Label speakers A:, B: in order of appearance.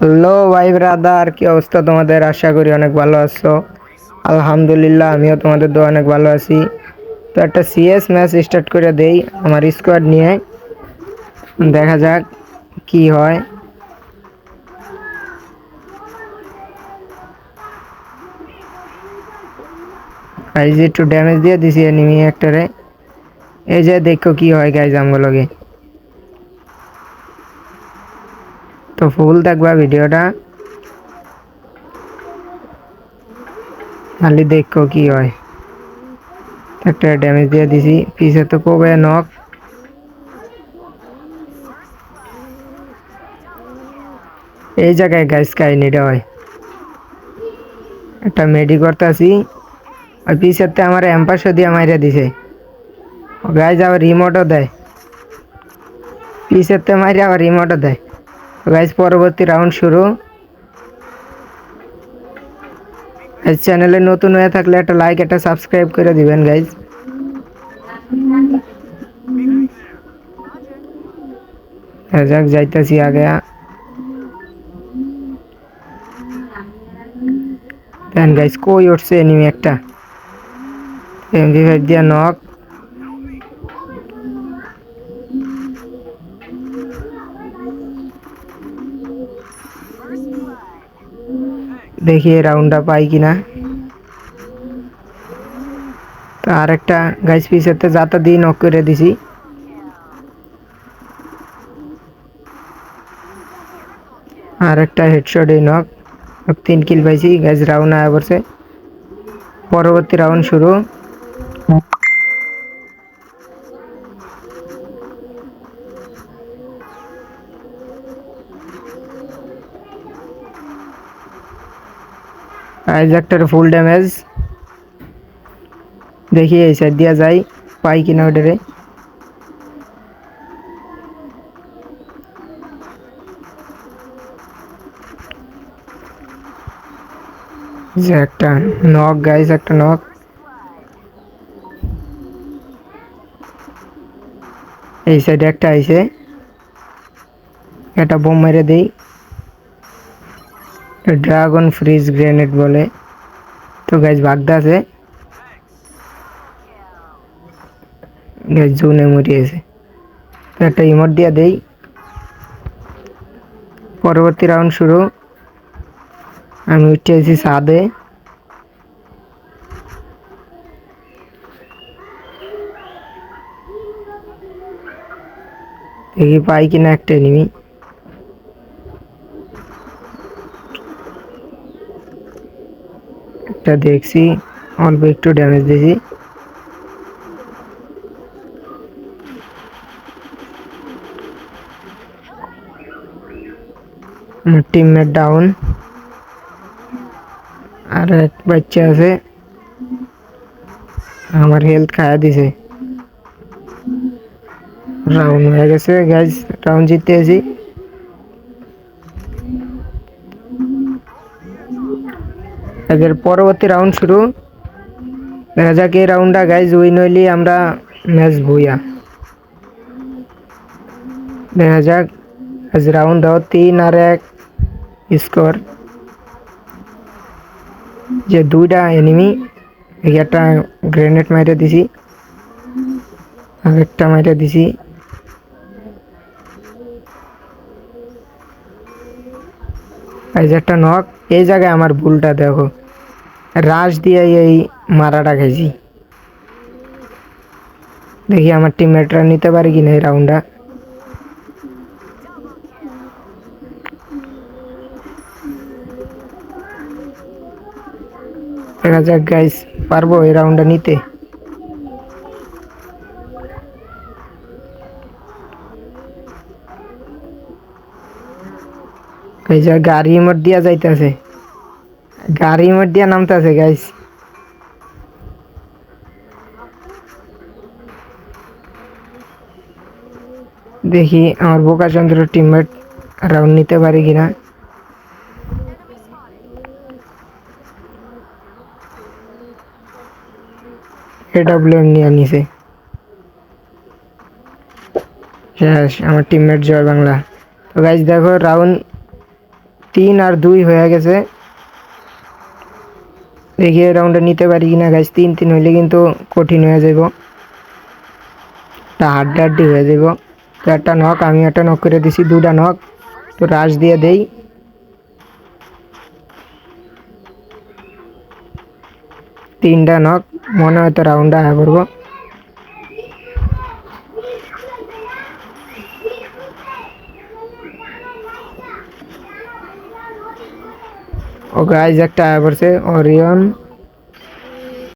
A: Hello ভাই brother, কি অবস্থা তোমাদের? আশা করি অনেক ভালো আছো। আলহামদুলিল্লাহ, আমিও তোমাদের দোয়া অনেক ভালো আছি। তো একটা সিএস ম্যাচ স্টার্ট করে দেই আমার স্কোয়াড নিয়ে। দেখা যাক কি হয়। যে একটু ড্যামেজ দিয়ে দিছি এনিমি একটারে এই যে দেখো কি হয় গাইজ আমগুলোকে। তো ফুল দেখবা ভিডিওটা। খালি দেখো কি হয়। একটা ড্যামেজ দিয়ে দিছি, পিছে তো কবে নক এই জায়গায় গাইস কাহিনিটা হয়। একটা মেডি করতে আসি আর পিছেতে আমার এম্পাসও দিয়ে মাইরে দিছে। গাইজ আবার রিমোটও দেয়। পিছেতে মাইরে আবার রিমোটও দেয়। গাইজ পরবর্তী রাউন্ড শুরু। গাইজ চ্যানেলে নতুন হয়ে থাকলে একটা লাইক একটা সাবস্ক্রাইব করে দিবেন গাইজ যাক, যাইতাছি আগে। দেন গাইজ কই উঠছে এনিমি একটা? এমভি ফাইভ দিয়া নক দেখি এই রাউন্ডটা পাই কিনা তো আর একটা গাইস পিসেতে যাতা দিয়ে নক করে দিছি আর একটা হেডশট এই নক তিন কিল পাইছি গাইস রাউন্ড আয়া পড়ছে পরবর্তী রাউন্ড শুরু আইজাকটার ফুল ড্যামেজ দেখি এই সাইড দিয়া যাই পাই কিনা ওটারে যে একটা নক গাইস একটা নক এই সাইডে একটা আইছে একটা বোম মেরে দেই ড্রাগন ফ্রিজ গ্রেনেড বলে। তো গাইজ ভাগদা আছে। গাইজ জোনে মরিয়েছে তো একটা ইমোট দিয়া দেই। পরবর্তী রাউন্ড শুরু। আমি উঠে আছি সাদে দেখি পাই কিনা একটা এনিমি একটা দেখছি অল্প একটু ড্যামেজ দিয়েছি। টিমমেট ডাউন আর এক বাচ্চা আছে। আমার হেলথ খায়া দিছে। রাউন্ড হয়ে গেছে গ্যাস রাউন্ড জিততে আছি এদের পরবর্তী রাউন্ড শুরু। দেখা যাক এই রাউন্ডটা গাইজ উইন হইলি আমরা ম্যাচ ভুইয়া। দেখা যাক, আজ রাউন্ড দাও তিন আর এক স্কোর যে দুইটা এনিমি একটা গ্রেনেড মাইরে দিছি, আর একটা মাইরে দিছি। এই যে একটা নক এই জায়গায় আমার ভুলটা দেখো। রাশ দিয়ে এই মারাটা খাইছি দেখি আমার টিমমেটরা নিতে পারে কিনা এই রাউন্ডটা দেখা যাক গাইস পারব এই রাউন্ডটা নিতে? গাড়ি মোট দিয়া যাইতেছে। গাড়ি মোট দিয়া নামতেছে গাইস দেখি আমার বোকা চন্দ্র টিমমেট রাউন্ড নিতে পারি কিনা। এডব্লিউএম নিয়ে নিছে। শেষ আমার টিমমেট জয় বাংলা। তো গাইজ দেখো রাউন্ড তিন আর দুই হয়ে গেছে। দেখি রাউন্ডে নিতে পারি কিনা গাইস তিন তিন হইলে কিন্তু কঠিন হয়ে যাব একটা হাড্ডা হাড্ডি হয়ে যাব তো একটা নক আমি একটা নক করে দিছি দুটা নক তো রাশ দিয়ে দেই। তিনটা নক মনে হয় তো রাউন্ডে আয়া করব ও গাইজ একটা আয়া পড়ছে ওরিয়ন